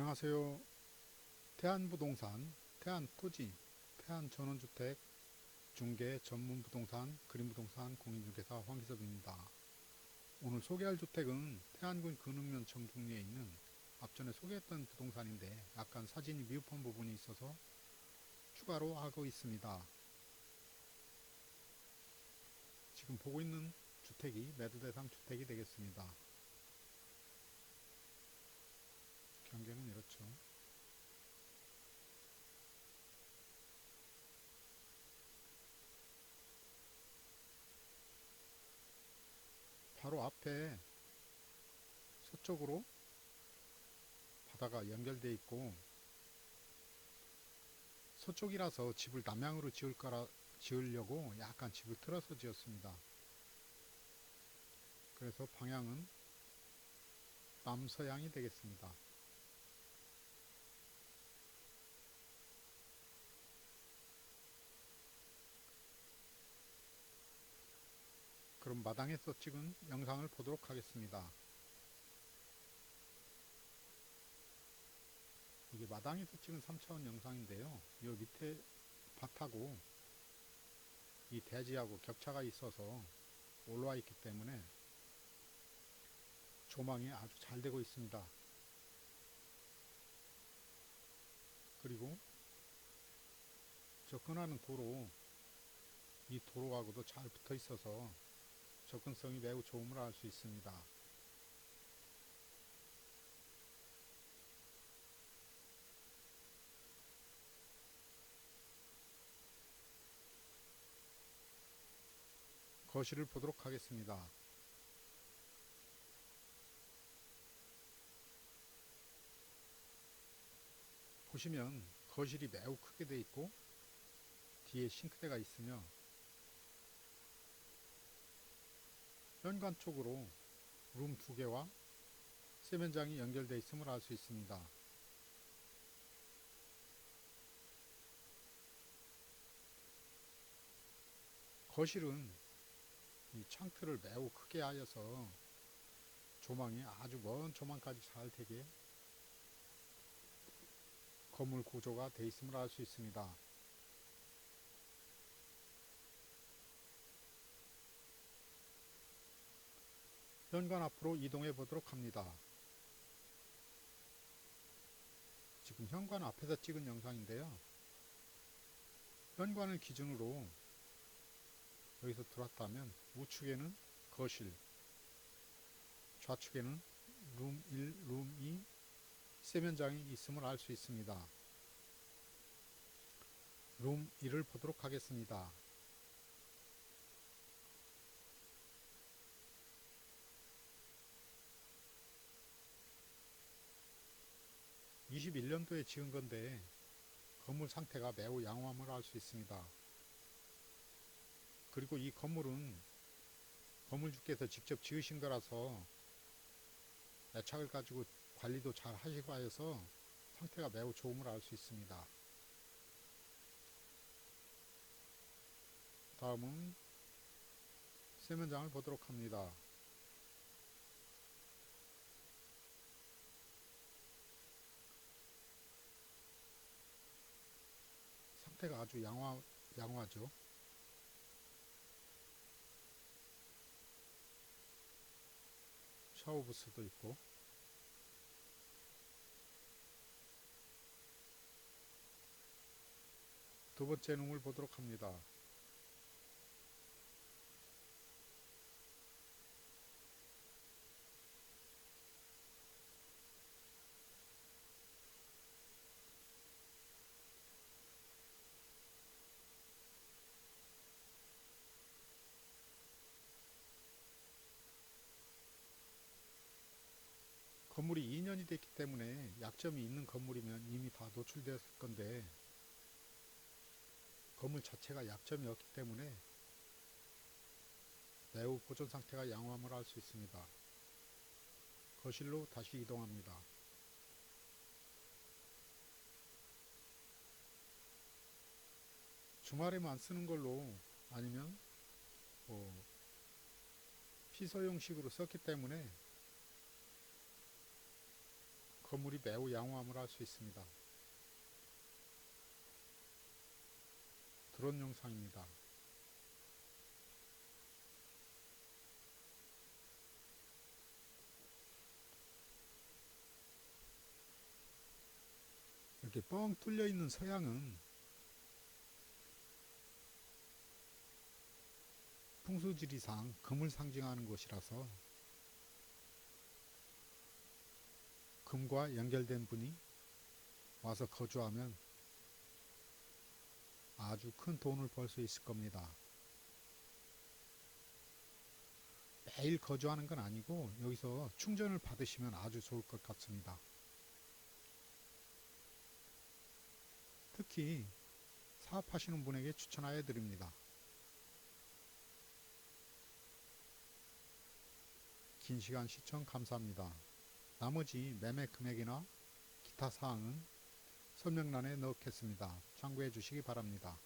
안녕하세요. 태안부동산, 태안토지, 태안전원주택 중개 전문 부동산, 그린부동산 공인중개사 황기섭입니다. 오늘 소개할 주택은 태안군 근흥면 정중리에 있는 앞전에 소개했던 부동산인데 약간 사진이 미흡한 부분이 있어서 추가로 하고 있습니다. 지금 보고 있는 주택이 매도 대상 주택이 되겠습니다. 경계는 이렇죠. 바로 앞에 서쪽으로 바다가 연결돼 있고 서쪽이라서 집을 남향으로 지을 거라 지으려고 약간 집을 틀어서 지었습니다. 그래서 방향은 남서향이 되겠습니다. 그럼 마당에서 찍은 영상을 보도록 하겠습니다. 이게 마당에서 찍은 3차원 영상인데요. 이 밑에 밭하고 이 대지하고 격차가 있어서 올라와 있기 때문에 조망이 아주 잘 되고 있습니다. 그리고 접근하는 도로, 이 도로하고도 잘 붙어 있어서 접근성이 매우 좋음을 알 수 있습니다. 거실을 보도록 하겠습니다. 보시면 거실이 매우 크게 되어 있고 뒤에 싱크대가 있으며 현관 쪽으로 룸 두 개와 세면장이 연결되어 있음을 알 수 있습니다. 거실은 이 창틀을 매우 크게 하여서 조망이 아주 먼 조망까지 잘 되게 건물 구조가 되어 있음을 알 수 있습니다. 현관 앞으로 이동해 보도록 합니다. 지금 현관 앞에서 찍은 영상인데요. 현관을 기준으로 여기서 들어왔다면 우측에는 거실, 좌측에는 룸 1, 룸 2, 세면장이 있음을 알 수 있습니다. 룸 1을 보도록 하겠습니다. 21년도에 지은 건데 건물 상태가 매우 양호함을 알 수 있습니다. 그리고 이 건물은 건물주께서 직접 지으신 거라서 애착을 가지고 관리도 잘 하시고 하여서 상태가 매우 좋음을 알 수 있습니다. 다음은 세면장을 보도록 합니다. 상태가 아주 양화, 양화죠. 샤워 부스도 있고 두 번째 룸을 보도록 합니다. 건물이 2년이 됐기 때문에 약점이 있는 건물이면 이미 다 노출되었을 건데 건물 자체가 약점이 없기 때문에 매우 보존 상태가 양호함을 알 수 있습니다. 거실로 다시 이동합니다. 주말에만 쓰는 걸로 아니면 뭐 피서 형식으로 썼기 때문에 건물이 매우 양호함을 알 수 있습니다. 드론 영상입니다. 이렇게 뻥 뚫려 있는 서양은 풍수지리상 금을 상징하는 곳이라서 금과 연결된 분이 와서 거주하면 아주 큰 돈을 벌 수 있을 겁니다. 매일 거주하는 건 아니고 여기서 충전을 받으시면 아주 좋을 것 같습니다. 특히 사업하시는 분에게 추천하여 드립니다. 긴 시간 시청 감사합니다. 나머지 매매 금액이나 기타 사항은 설명란에 넣겠습니다. 참고해 주시기 바랍니다.